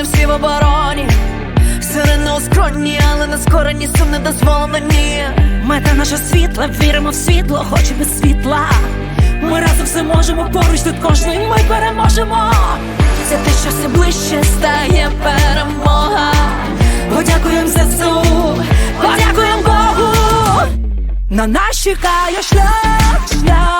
вони всі в обороні. Сирени у але не скорені, сум не дозволено, ні. Мета наша світла, віримо в світло, хоч без світла. Ми разом все можемо, поруч тут кожний ми переможемо. Це те, що все ближче стає перемога. Подякуємо ЗСУ, подякуємо Богу. На нас чекає шлях, шлях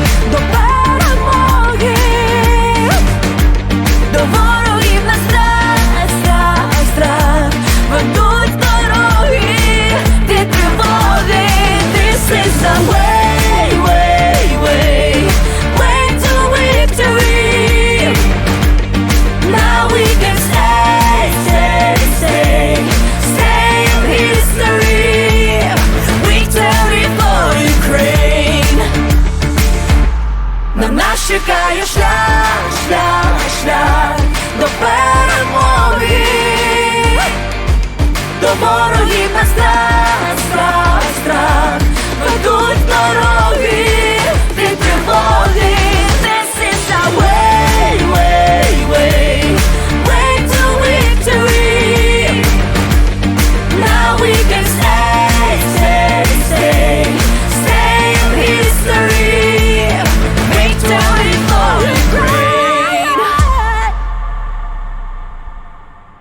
чекає шлях, шлях, шлях до перемоги, до ворогів на страх, страх, страх ведуть дорогу.